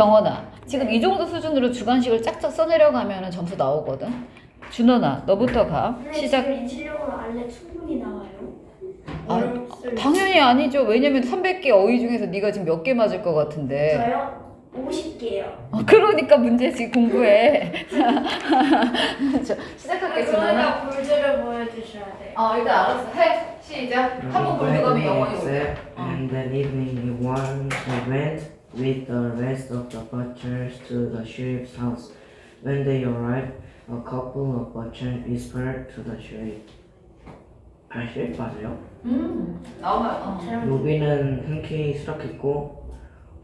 병원아 지금 이 정도 수준으로 주관식을 짝짝 써내려가면 점수 나오거든 준원아 너부터 가 근데 시작 지금 이 실력으로 알레 충분히 나와요. 아, 어렵을 당연히 아니죠 왜냐면 300개 어휘 중에서 네가 지금 몇 개 맞을 것 같은데 저요? 50개요. 어, 그러니까 문제지 공부해 자, 시작할게 준원아 그러니까 볼즈를 보여주셔야 돼요. 어 일단 알았어 해 시작 한번 볼드 가면 영원히 어. and that evening he won, he went with the rest of the butchers to the sheriff's house. When they arrived, a couple of butchers whispered to the sheriff. 아, sheriff 맞아요? 음 어. 잘못 로비는 흔쾌히 수락했고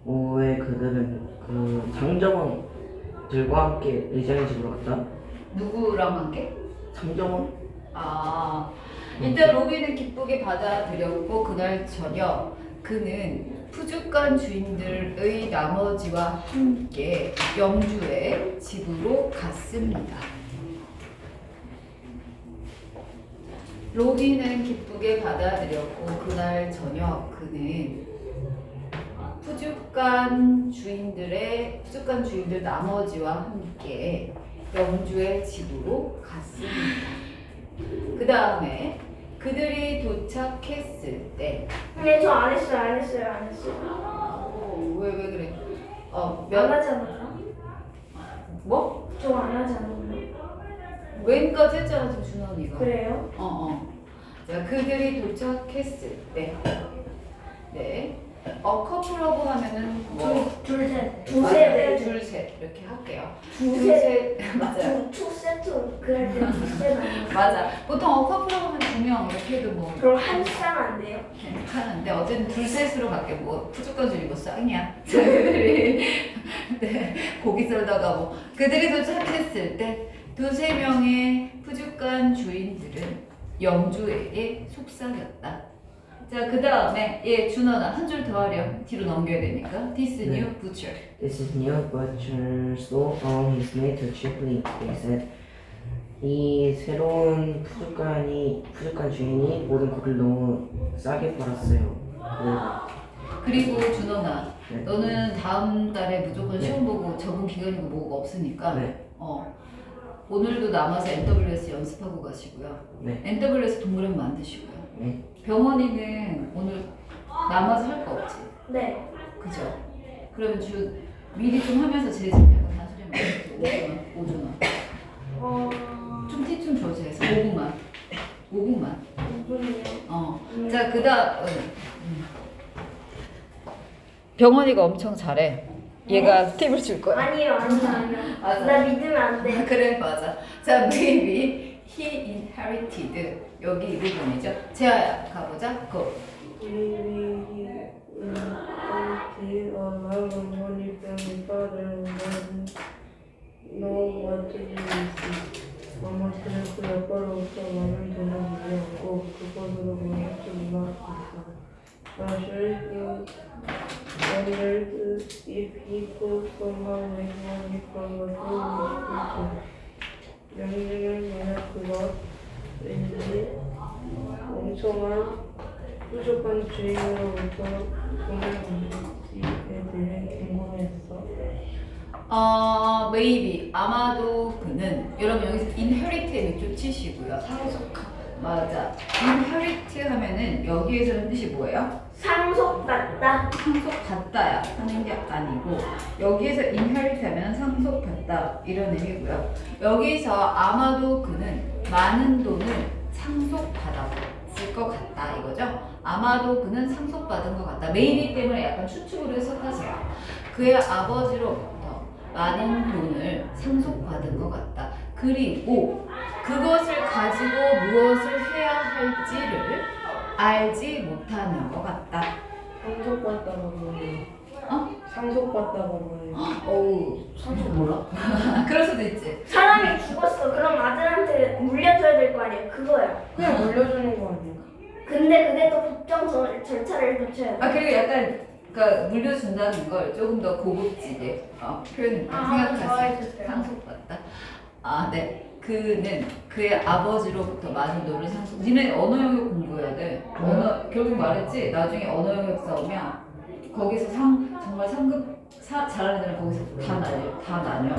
오후에 그들은 그 장정원들과 함께 의장의 집으로 갔다. 누구랑 함께? 장정원? 아 일단 로비는 기쁘게 받아들였고 그날 저녁 그는 푸주간 주인들의 나머지와 함께 영주의 집으로 갔습니다. 로비는 기쁘게 받아들였고 그날 저녁 그는 푸주간 주인들의 푸주간 주인들 나머지와 함께 영주의 집으로 갔습니다. 그 다음에 그들이 도착했을 때, 근데 저안 했어요, 안 했어요, 안 했어요. 어, 왜, 왜 그래? 어, 안 몇, 하잖아요. 뭐? 저 안 하잖아요. 웬까지 했잖아, 지금 준원이가. 그래요? 어, 어. 자, 그들이 도착했을 때, 네. 어, 커플러브 하면은 뭐, 둘, 둘, 셋. 맞아요. 두세 대. 둘, 셋. 이렇게 할게요. 두 둘, 세. 셋. 맞아요. 투, 투 세트. 그럴 때 두세 아니에요. 맞아. 보통 어, 커플러브 하면 두 명 이렇게 해도 뭐. 그럼 한 쌍 안 돼요? 괜찮은데 어쨌든 둘셋으로 갈게 뭐 푸주간 주이 뭐 쌍이야 그들이 네 고기 썰다가 뭐 그들이 도착했을 때 두세 명의 푸주간 주인들은 영주에게 속삭였다 자 그 다음에 얘 준원아 한 줄 더 하렴 뒤로 넘겨야 되니까 This 네. new butcher This is new butcher stole all his meat too cheaply. They said. 이 새로운 푸주간이 푸주간 주인이 모든 고기를 너무 싸게 팔았어요. 그리고 준원아 네. 너는 다음 달에 무조건 네. 시험 보고 적응 기간이고 뭐가 없으니까 네. 어 오늘도 남아서 NWS 연습하고 가시고요. 네. NWS 동그라미 만드시고요. 네. 병원이는 오늘 남아서 할 거 없지, 네. 그죠? 그러면 주 미리 좀 하면서 제 집에 약간 단소리 말고 5분, 5분 어, 좀티 좀 줘서 해서 5분만, 5분만. 5분이요. 어, 자 그다음 병원이가 엄청 잘해. 얘가 팁을 줄 거야. 아니요, 아니요, 아니요. 맞아. 나 믿으면 안 돼. 아, 그래 맞아. 자 maybe he inherited 여기 이 부분이죠. 재아야 가보자. 고. 명령을 만약 그가 왠지 멍청한 부족한 주인으로부터 돈을 받을지에 대해 궁금했어. 어, maybe 아마도 그는 여러분 여기서 inherit에 밑줄 치시고요. 상속한 맞아. inherit 하면은 여기에서는 뜻이 뭐예요? 상속 같다. 상속받다야 하는 게 아니고 여기에서 inherit 하면 상속받다 이런 의미고요. 여기서 아마도 그는 많은 돈을 상속받았을 것 같다 이거죠. 아마도 그는 상속받은 것 같다. maybe 때문에 약간 추측으로 해석하세요. 그의 아버지로부터 많은 돈을 상속받은 것 같다. 그리고 그것을 가지고 무엇을 해야 할지를 알지 못하는 것 같다. 상속받다가 뭐예요? 어? 상속받다가 뭐예요? 어우, 상속 몰라? 그럴 수도 있지. 사람이 죽었어. 그럼 아들한테 물려줘야 될 거 아니에요? 그거야. 그냥 물려주는 거 아니에요? 근데 그게 또 법정 절- 절차를 거쳐야 돼. 아, 그리고 약간, 그니까, 물려준다는 걸 조금 더 고급지게 어, 표현, 아, 생각하세요. 좋아해주세요. 상속받다. 아, 네. 그는 그의 아버지로부터 많은 돈을 상속. 니네 언어 영역 공부해야 돼. 언어, 결국 말했지? 나중에 언어 영역 싸우면 거기서 상 정말 상급 사, 잘하는 애들은 거기서 다 나뉘어 다 나뉘어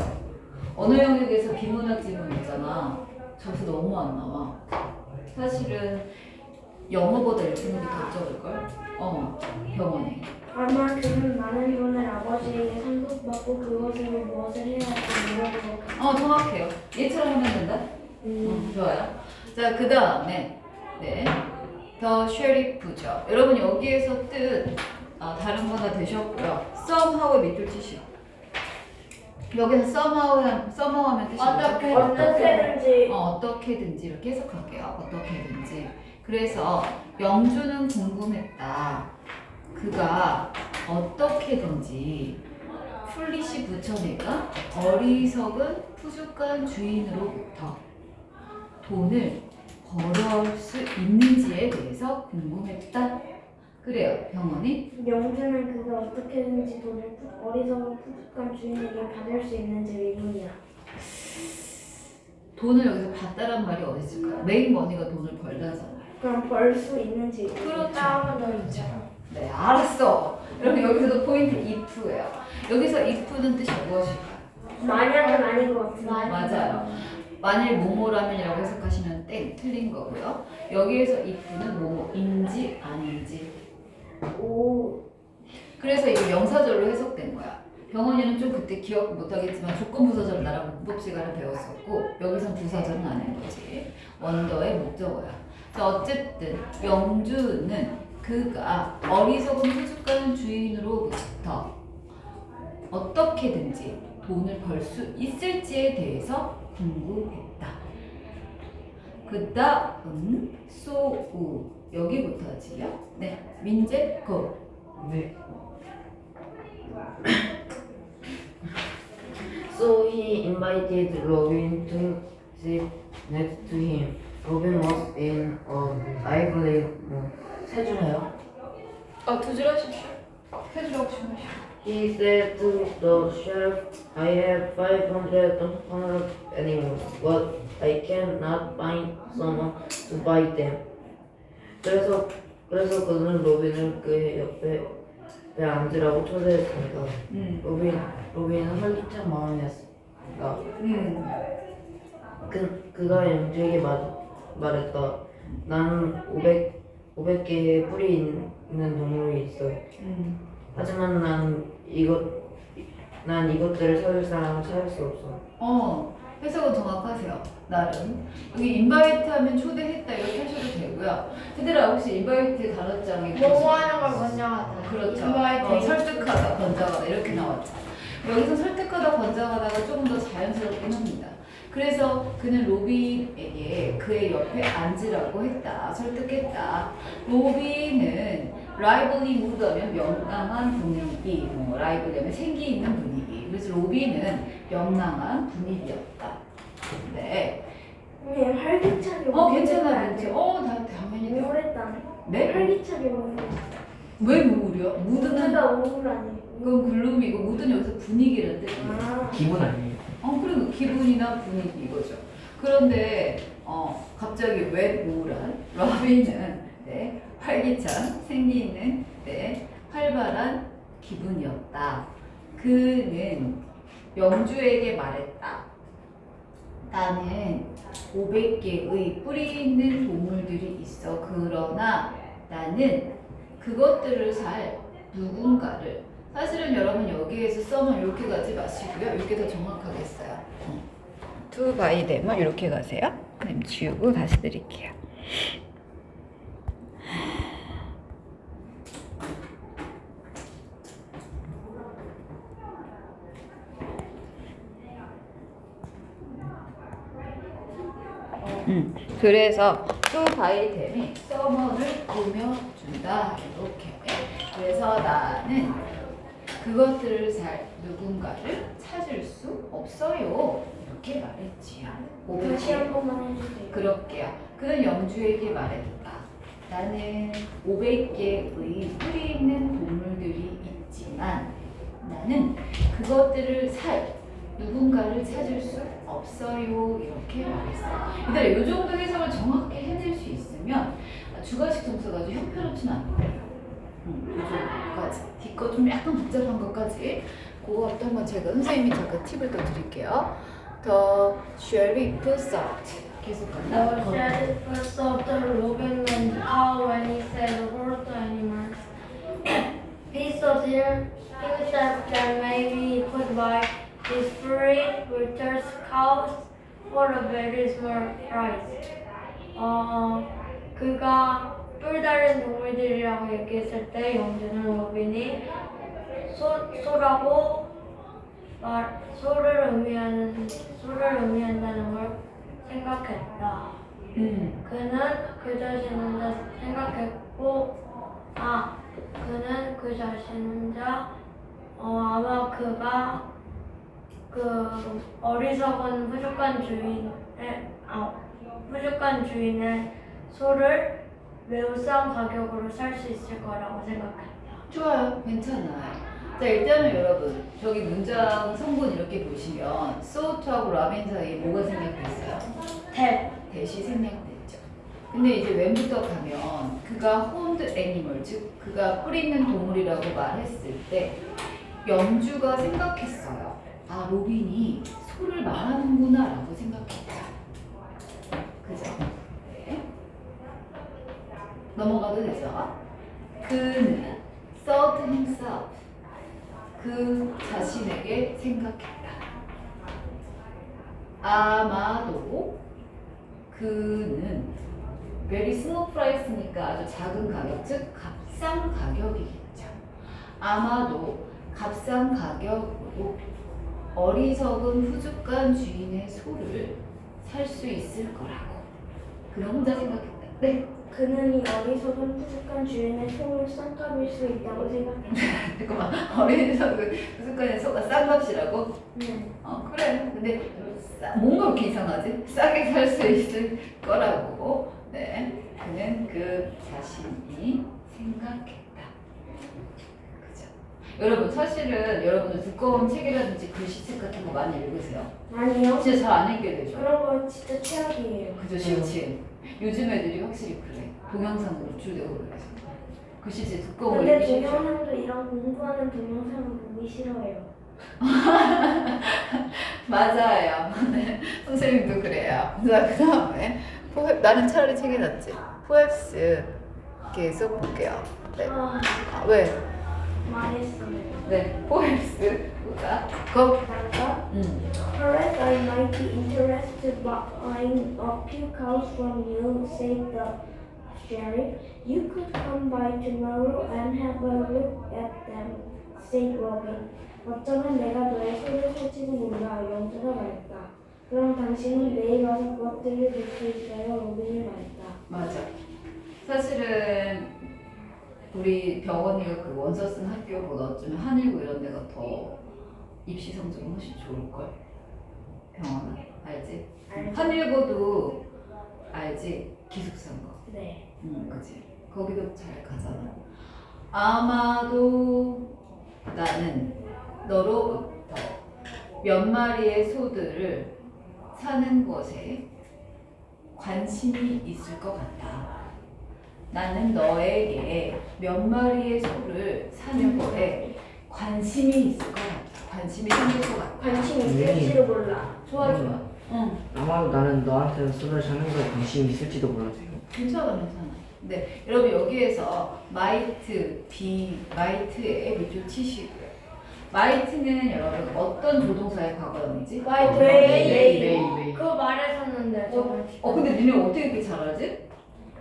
언어 영역에서 비문학 지문 있잖아 점수 너무 안 나와 사실은 영어보다 게더 적을걸? 어 병원에 아마 그는 많은 돈을 아버지에게 상급받고 그것으로 무엇을 해야 할지 물어보고 어 정확해요. 얘처럼 하면 된다? 음, 좋아요. 자 그 다음에 네 더 쉐리프죠. 여러분 여기에서 뜻 아, 다른 거 다 되셨고요. 썸하고의 밑줄 치시오 여기서 somehow 하면 somehow 하면 뜻이 어떻게? 어떻게든지. 어, 어떻게든지 이렇게 해석할게요. 어떻게든지. 그래서 영주는 궁금했다. 그가 어떻게든지 풀리시 부처내가 어리석은 푸주간 주인으로부터 돈을 벌을 수 있는지에 대해서 궁금했다. 그래요, 병원이. 영주는 그가 어떻게든지 돈을 푸- 어리석은 푸득한 주인에게 받을 수 있는지 의문이야. 돈을 여기서 받다란 말이 어디 있을까요? 메인 머니가 돈을 벌다잖아요. 그럼 벌 수 있는지 그렇죠. 그렇죠. 네, 알았어. 그럼 여기서도 포인트 if예요. 여기서 if는 뜻이 무엇일까요? 만약은 아닌 것 같은데. 맞아요. 만일 뭐뭐라면이라고 해석하시면 땡 틀린 거고요. 여기에서 if는 뭐뭐인지 아닌지. 오. 그래서 이거 명사절로 해석된 거야. 병원이는 좀 그때 기억 못하겠지만 조건부사절 나랑 문법 시간을 배웠었고 여기선 부사절은 아닌 거지. 원더의 목적어야. 자 어쨌든 영주는 그가 어리석은 후죽가는 주인으로부터 어떻게든지 돈을 벌 수 있을지에 대해서 궁금했다. 그 다음 소우 여기부터지요. 네, 민재 고. 네. so he invited Robin to sit next to him. Robin was in a lively mood. 세 줄해요. 아 두 줄 하십시오. 세줄 하십시오. He said to the sheriff, I have 500 hundred animals, but I cannot find someone to buy them. 그래서 그래서 그는 로빈을 그의 옆에 에 앉으라고 초대했습니다. 음, 로빈 로빈은 활기찬 마음이었습니다. 음, 그 그가 영주에게 말 말했다. 나는 500 500개의 뿌리 있는 동물이 있어. 음. 하지만 난 이것 난 이것들을 찾을 사람을 찾을 수 없어. 어, 해석은 정확하세요. 나름. 여기 인바이트 하면 초대했다 이렇게 하셔도 되고요. 얘들아 혹시 인바이트 단어장에 뭐뭐 하는 걸 하자. 그렇죠. 인바이트. 어, 설득하다, 권장하다 이렇게 나왔죠. 여기서 설득하다, 권장하다가 조금 더 자연스럽긴 합니다. 그래서 그는 로빈에게 그의 옆에 앉으라고 했다, 설득했다. 로빈은 라이벌리 무드하면 명랑한 분위기, 뭐 라이벌리하면 생기 있는 분위기. 그래서 로빈은 명랑한 분위기였다. 네. 네, 활기차게. 어 괜찮아, 괜찮아. 어, 다 당연히. 돼. 우울했다. 네? 활기차게 먹는. 왜 우울이요? 무드는 무드가 우울하니. 그건 글룸이고 무드는 여기서 분위기라는 뜻이에요. 아. 기분 아니에요? 어, 그리고 기분이나 분위기 이거죠. 그런데 어, 갑자기 왜 우울한 러비는 네, 활기찬 생기 있는 네, 활발한 기분이었다. 그는 영주에게 말했다. 나는 500개의 뿌리 있는 동물들이 있어. 그러나 나는 그것들을 살 누군가를 사실은 여러분 여기에서 썸을 이렇게 가지 마시고요. 이렇게 더 정확하겠어요. 투 바이 되면 이렇게 가세요. 그럼 지우고 다시 드릴게요. 음, 그래서 투 바이 템이 서머를 꾸며준다 이렇게 그래서 나는 그것들을 살 누군가를 찾을 수 없어요. 이렇게 말했지요. 다시 한 번만 해주세요. 그럴게요. 그는 영주에게 말했다. 나는 500개의 뿌리 있는 동물들이 있지만 나는 그것들을 살 누군가를 찾을 수 없어요. 이렇게 말했어요. 이들아 이 정도 해석을 정확히 해낼 수 있으면 주관식 점수가 아주 형편없지는 않아요 음, 그 정도까지. 뒤거 좀 약간 복잡한 것까지. 그것도 한번 제가 선생님이 잠깐 팁을 더 드릴게요. 더 sheriff thought. 계속 간다. The sheriff stopped Robin and cow when he said hurt animals. He stood here himself that maybe he could buy his free returns cows for a very small price. 어, 그가 뿔 다른 동물들이라고 얘기했을 때 영주는 로빈이 소, 소라고 말, 소를 의미하는 소를 의미한다는 걸 생각했다. 음. 그는 그 자신 혼자 생각했고, 아, 그는 그 자신 혼자, 어, 아마 그가 그 어리석은 부족한 주인의, 아, 부족한 주인의 소를 매우 싼 가격으로 살 수 있을 거라고 생각했다. 좋아요. 괜찮아요. 자, 일단은 여러분, 저기 문장 성분 이렇게 보시면 소트하고 라벤 사이에 뭐가 생략됐어요? 대, 대시 생략됐죠. 근데 이제 왼부터 가면 그가 홈드 애니멀, 즉 그가 뿌리 있는 동물이라고 말했을 때 영주가 생각했어요. 아, 로빈이 소를 말하는구나 라고 생각했죠. 네. 넘어가도 되죠? 그는 thought himself 그 자신에게 생각했다. 아마도 그는 very small price니까 아주 작은 가격, 즉 값싼 가격이겠죠. 아마도 값싼 가격으로 어리석은 후죽간 주인의 소를 살 수 있을 거라고. 그는 혼자 생각했다. 네. 그는 이 어리석은 부족한 주인의 싼 값일 수 있다고 생각했다. 잠깐만 어린이석은 후죽간의 소가 싼 값이라고? 네. 어 그래 근데 싸, 뭔가 이렇게 이상하지? 싸게 살 수 있을 거라고 네 그는 그 자신이 생각했다 그죠 여러분 사실은 여러분들 두꺼운 책이라든지 글씨책 같은 거 많이 읽으세요 아니요. 진짜 잘 안 읽게 되죠 그런 거 진짜 최악이에요. 그죠 싫지 요즘 애들이 확실히 그래 동영상으로 노출되고 그래서 글씨책 두꺼운 거 근데 읽기 동영상도 이런 공부하는 동영상을 보기 싫어요. 맞아요. 네, 선생님도 그래요. 자, 그 다음에 나는 차라리 책이 낫지. 포앱스 계속 볼게요. 네. 아, 아, 왜? 망했어요. 네, 포앱스 보자. 고. 다른가? 음. Correct, I might be interested by buying a few cows from you, said the sheriff. You could come by tomorrow and have a look at them, said Robin. 어쩌면 내가 너의 소를 살지도 몰라, 영주가 말했다. 그럼 당신은 내일 와서 그것들을 볼 수 있어요, 로빈이 말했다. 맞아. 사실은 우리 병원이가 그 원서 쓴 학교보다 어쩌면 한일고 이런 데가 더 입시 성적이 훨씬 좋을걸. 병원은 알지? 한일고도 알지? 기숙사인 거. 네. 응, 그지. 거기도 잘 가잖아. 아마도 나는 너로부터 몇 마리의 소들을 사는 것에 관심이 있을 것 같다. 나는 너에게 몇 마리의 소를 사는 거에 관심이 있을 것 같다. 관심이 생길 것 같다. 관심 있을지도 몰라. 좋아, 좋아. 응. 아마도 나는 너한테 술을 사는 거에 관심이 있을지도 몰라서요. 괜찮아, 괜찮아. 네, 여러분 여기에서 마이트, 비, 마이트에 밑줄 치시고요. 마이트는 여러분 어떤 조동사의 과거형이지? 마이트, 메이, 메이, 메이, 메이. 메이. 그거 말했었는데, 주에. 어, 근데 니네 어떻게 이렇게 잘하지?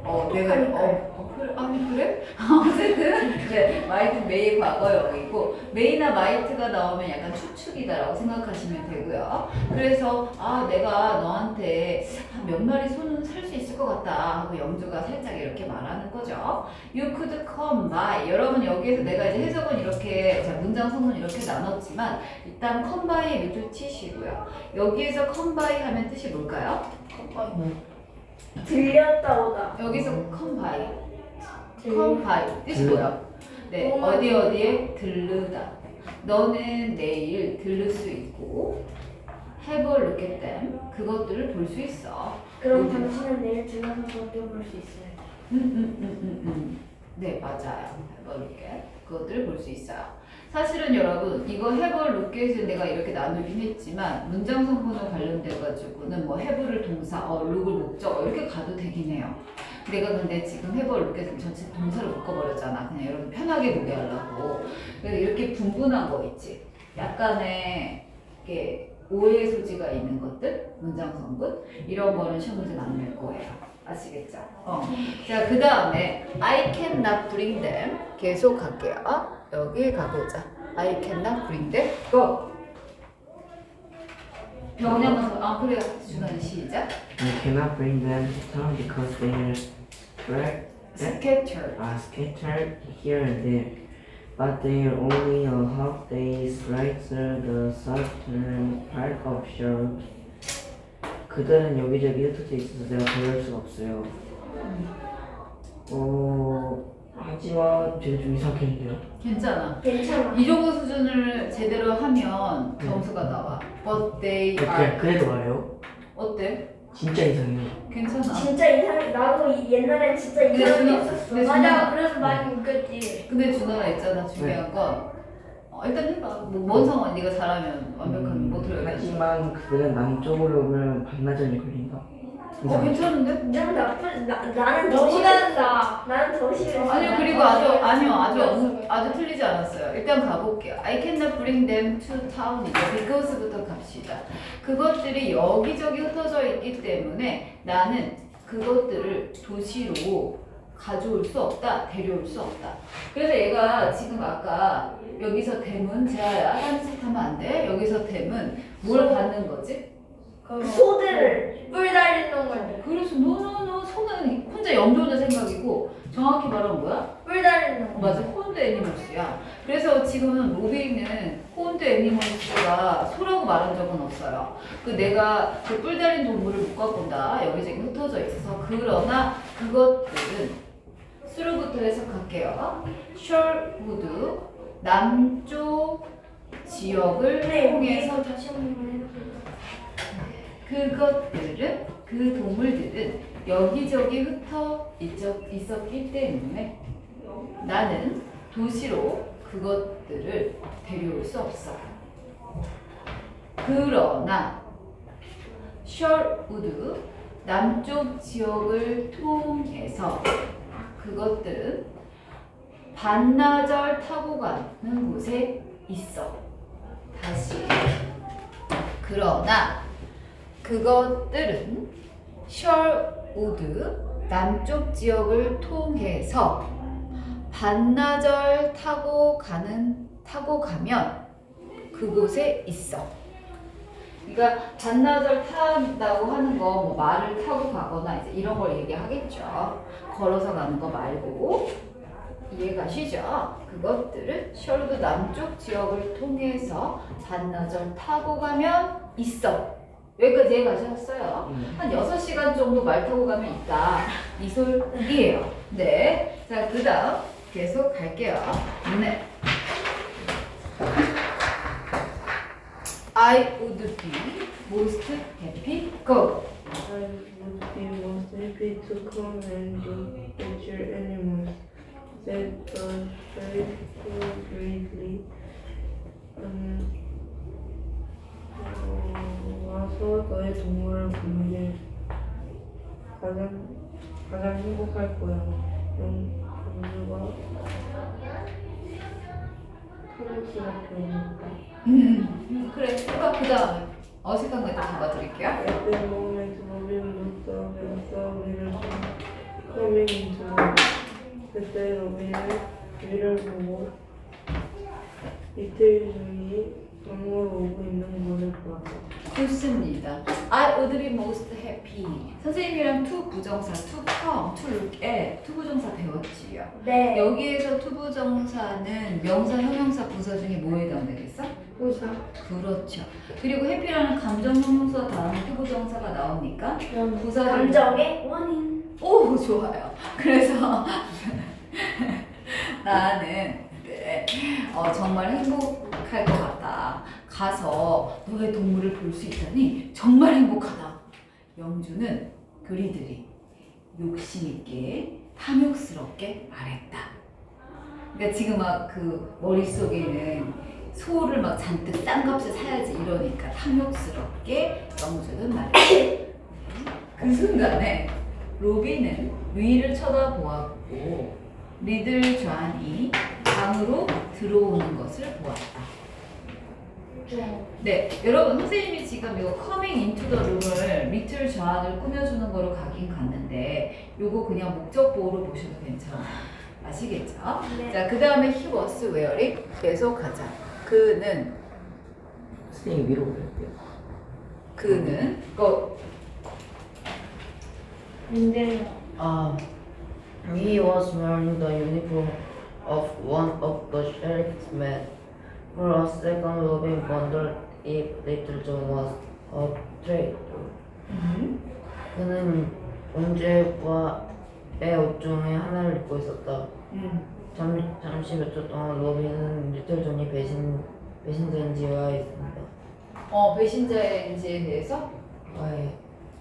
어, 내가. 어, 어, 그래? 아니 그래? 어쨌든 네, 마이트 메이 과거형이고 메이나 마이트가 나오면 약간 추측이다라고 생각하시면 되고요. 그래서 아 내가 너한테 한몇 마리 소는 살 수 있을 것 같다 하고 영주가 살짝 이렇게 말하는 거죠. You could come by. 여러분 여기에서 내가 이제 해석은 이렇게 자 문장 성분 이렇게 나눴지만 일단 come by에 밑줄 치시고요. 여기에서 come by 하면 뜻이 뭘까요? 들렸다 오다. 여기서. 들- come by 뜻이 뭐야? 네, 음. 어디 어디에 들르다. 너는 내일 들를 수 있고 have a look at them. 그것들을 볼 수 있어. 그럼 음. 당신은 내일 들어서 그것도 볼 수 있어요. 음, 음, 음, 음, 음. 네, 맞아요. have a look at. 그것들을 볼 수 있어요. 사실은 여러분, 이거 look at을 내가 이렇게 나누긴 했지만, 문장 성분과 관련돼 가지고는 뭐 have를 동사, 어, look을 목적, 이렇게 가도 되긴 해요. 내가 근데 지금 look at을 전체 동사를 묶어버렸잖아. 그냥 여러분 편하게 보게 하려고. 이렇게 분분한 거 있지. 약간의, 이렇게 오해 소지가 있는 것들, 문장 성분, 이런 거는 시험 문제 나눌 거예요. 아시겠죠? 어. 자, 그 다음에 I cannot bring them. 계속 갈게요. 여기 가보자. I cannot bring them. Go. 병원 가서 아 그래 준환 시작. I cannot bring them to town because they are spread, Scattered. are scattered here and there. But they are only a half day's ride through the southern part of Sherwood. 그들은 여기저기 흩어져 있어서 내가 배울 수가 없어요. 어, 하지만 제가 좀 이상했는데요. 괜찮아. 괜찮아. 이 정도 수준을 제대로 하면 점수가 나와. But they are 그래도 말해요. 어때? 진짜 이상해요. 괜찮아. 진짜 이상 나도 이- 옛날엔 진짜 근데 이상한 게 준호- 있었어. 근데 맞아. 그래서 많이 웃겼지. 근데 준호가 있잖아 중요한 건 어, 일단 해봐. 뭐뭔 상관 네가 잘하면 완벽하면 뭐 들어야지. 하지만 그들은 남쪽으로 오면 반나절이 걸린다. 어 괜찮은데? 난 나쁜 나 나는 더 싫어한다. 나는 더 싫어. 아니요 그리고 아주 아니요 아주 엉- 아주 틀리지 않았어요. 일단 가볼게요. I cannot bring them to town이죠. because부터 갑시다. 그것들이 여기저기 흩어져 있기 때문에 나는 그것들을 도시로 가져올 수 없다, 데려올 수 없다. 그래서 얘가 지금 아까 여기서 댐은 제아야 딴짓 하면 안 돼. 여기서 댐은 뭘 받는 거지? 걸. 그래서 노노노 손은 혼자 염조자 생각이고 정확히 말하면 뭐야? 뿔 달리는 어, 거. 맞아 혼드 애니멀스야 그래서 지금 로비는 혼드 애니멀스가 소라고 말한 적은 없어요 그 내가 그 뿔달린 동물을 못 갖고 온다 여기저기 흩어져 있어서 그러나 그것들은 수로부터 해석할게요 셜우드 남쪽 지역을 통해서 네, 다시 한번 해볼게요. 그것들은 그 동물들은 여기저기 흩어 있었, 있었기 때문에 나는 도시로 그것들을 데려올 수 없어. 그러나 셜우드 남쪽 지역을 통해서 그것들은 반나절 타고 가는 곳에 있어. 다시. 그러나 그것들은 셜우드 남쪽 지역을 통해서 반나절 타고 가는 타고 가면 그곳에 있어. 그러니까 반나절 탄다고 하는 거 뭐 말을 타고 가거나 이제 이런 걸 얘기하겠죠. 걸어서 가는 거 말고 이해가시죠? 그것들은 셜우드 남쪽 지역을 통해서 반나절 타고 가면 있어. 여기까지 이해가셨어요? 음. 한 6시간 정도 말 타고 가면 있다. 이 소리예요. 네. 자, 그 다음 계속 갈게요. 네. I would be most happy. Go. I would be most happy to come and look at your animals, the sheriff gravely. 음, 어, 와서 너의 동물을 보는 게 가장 가장 행복할 거야. 영 없는다. 음, 그래. 그 다음에 어색한 거 그때 로빈은 위를 보고 이틀 중이 강으로 오고 있는 것을 보았다. 좋습니다. I would be most happy. 선생님이랑 to 부정사, to come, to look at, to 부정사 배웠지요. 네. 여기에서 to 부정사는 명사, 형용사, 부사 중에 뭐에 해당되겠어? 보사. 그렇죠. 그리고 해피라는 감정 형용사 다음에 to 부정사가 나옵니까? 부사 감정의 원인. 오 좋아요. 그래서 나는 네, 어, 정말 행복할 것 같다. 가서 너의 동물을 볼 수 있다니 정말 행복하다. 영주는 그리들이 욕심 있게 탐욕스럽게 말했다. 그러니까 지금 막 그 머릿속에는 소를 막 잔뜩 싼 값에 사야지 이러니까 탐욕스럽게 영주는 말했다. 그 순간에 로비는 위를 쳐다보았고 리들 존이 방으로 들어오는 것을 보았다. 네, 여러분 선생님이 지금 이거 커밍 인투 더 룸을 리틀 좌안을 꾸며주는 거로 가긴 갔는데 요거 그냥 목적 보호로 보셔도 괜찮아요. 아시겠죠? 네. 자, 그 다음에 he was wearing 계속하자. 그는 선생님 위로 올릴게요. 그는 그 문제는 Um, he was wearing the uniform of one of the sheriff's men. For a second, Robin wondered if Little John was a traitor. 그는 언제와의 옷 중에 하나를 입고 있었다. 음, 잠, 잠시 몇 초 동안 로빈은 리틀 존이 배신 배신자인지 의아했습니다. 어 배신자인지에 대해서 왜?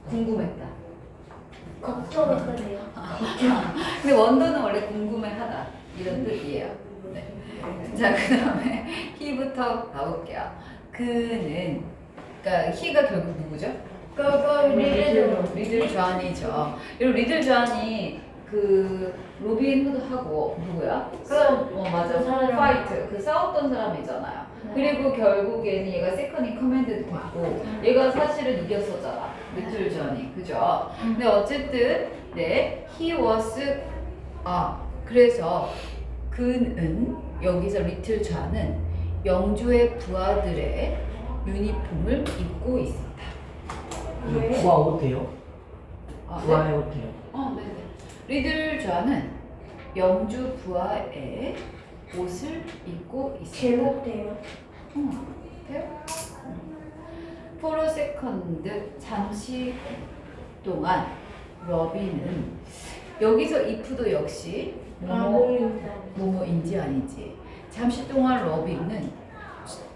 궁금했다. 걱정했어요. 근데 원더는 원래 궁금해하다 이런 뜻이에요. 네. 자, 그 다음에 he부터 가볼게요. 그는 그러니까 he가 결국 누구죠? 그거 리를 리들 존이죠. 그리고 리들 존이 그 로빈 후드하고 누구야? 그- 어 맞아. 그 사람. 파이트 그 싸웠던 사람이잖아요. 네. 그리고 결국에는 얘가 세컨인 커맨드도 됐고 얘가 사실은 이겼었잖아. 리틀 존이 그죠? 근데 어쨌든 네 he was 아 그래서 그는 여기서 리틀 존은 영주의 부하들의 유니폼을 입고 있었다. 왜? 부하 옷해요? 아, 네? 부하의 옷해요? 어, 네네. 리들 좌는 영주 부하의 옷을 입고 있습니다. 제목대요. 어, 돼요? 포로 세컨드 잠시 동안 러비는 여기서 if도 역시 뭐뭐 아몽입니다. 뭐뭐인지 아닌지 잠시 동안 러비는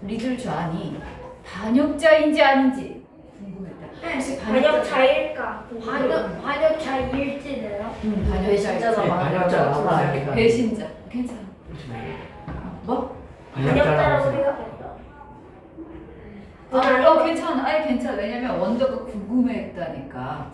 리들 좌니 반역자인지 아닌지 궁금했다. 혹시 반역자일까? 반역 반역자일지네요. 음, 배신자다 반역자일지. 반역자라고. 배신자. 괜찮아. 뭐? 반역자라고 생각했다. 아, 어, 괜찮아. 아니, 괜찮아. 왜냐면 원더가 궁금했다니까.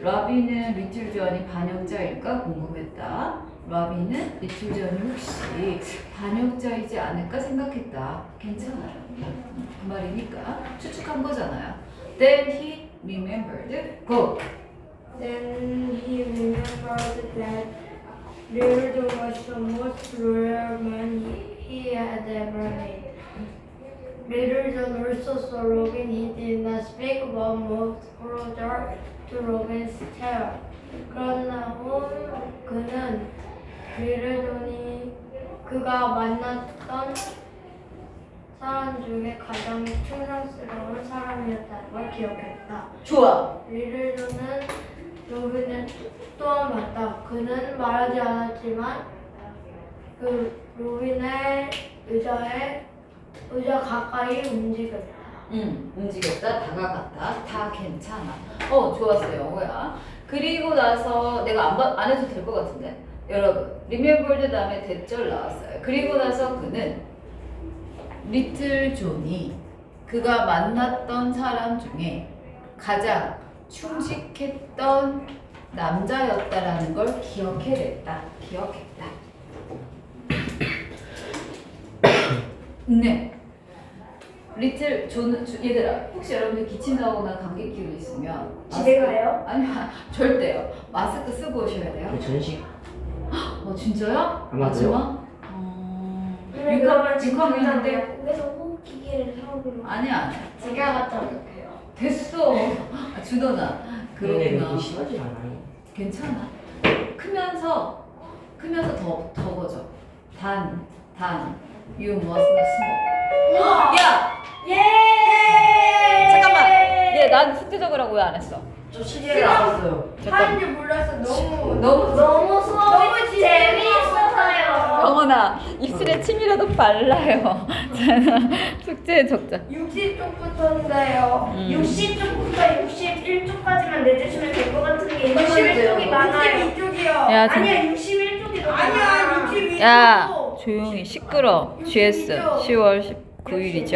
라비는 리틀 존이 반역자일까 궁금했다. 라비는 리틀 존이 혹시 반역자이지 않을까 생각했다. 괜찮아요. 그 말이니까 추측한 거잖아요. Then he remembered. Go. Then he remembered that Lord was the most loyal man he had ever met. Little John also saw Robin. He did not speak but moved closer to Robin's chair. 그러나 후 그는 Little John이 그가 만났던 사람 중에 가장 충성스러운 사람이었다는 걸 기억했다. 좋아. 리를로는 로빈을 또한 봤다. 그는 말하지 않았지만 그 로빈의 의자에 의자 가까이 움직였다. 응, 움직였다, 다가갔다, 다 괜찮아. 어, 좋았어요, 영호야. 그리고 나서 내가 안, 봐- 안 해도 될 것 같은데. 여러분, remembered 다음에 대절 나왔어요. 그리고 나서 그는 리틀 존이 그가 만났던 사람 중에 가장 충직했던 남자였다라는 걸 기억해냈다. 기억했다. 네. 리틀 존 조- 얘들아 혹시 여러분들 기침 나오거나 감기 기운 있으면 집에 마스크- 가요? 아니야 절대요 마스크 쓰고 오셔야 돼요 그 전식 어 진짜요? 아마도요. 마지막? 어... 근데 육학- 그러면 지금 육학년인데? 당장 서 호흡기계를 사오기로 아니야 아니야 제가 갖다 놓을게요. 됐어 아, 그렇구나 그렇게 심하지 않아요. 괜찮아 크면서 크면서 더 더워져 단 단 You must not smoke 야! 예! 잠깐만 얘난 숙제 적으라고 왜 안 했어? 저 시계를 알았어요. 잠깐 하는지 몰라서 너무 너무 너무 수업이 너무 재미있어서요. 영원아 입술에 침이라도 발라요. 숙제 적자. 60쪽부터인데요. 음. 60쪽부터 61쪽까지만 내주시면 될 것 같은 게 61쪽이 많아요. 62쪽이요. 야, 진- 아니야 61쪽이 너무 아니야, 많아. 62쪽. 야 조용히 시끄러. GS 10월 19일이죠.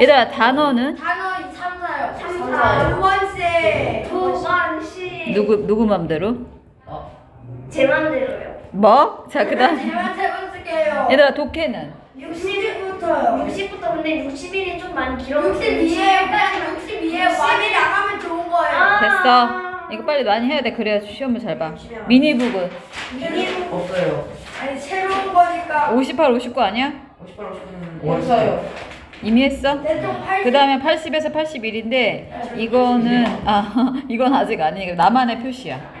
얘들아 단어는 단어 2, 3, 4요. 3, 4. 두 번째. 도관시 누구 누구 맘대로? 제 맘대로요. 뭐? 자 그다음 제가 세 번째게요. 얘들아 독해는 60부터요. 60부터 근데 61이 좀 많이 길어. 62에요. 그냥 62에요. 많이 나가면 좋은 거예요. 아. 됐어. 이거 빨리 많이 해야 돼. 그래야 시험을 잘 봐. 미니북은 없어요. 아니 새로운 거니까. 58, 59 아니야? 58, 59는 없어요. 이미 했어? 대충 80. 그 다음에 80에서 81인데 이거는 아 이건 아직 아니니까 나만의 표시야.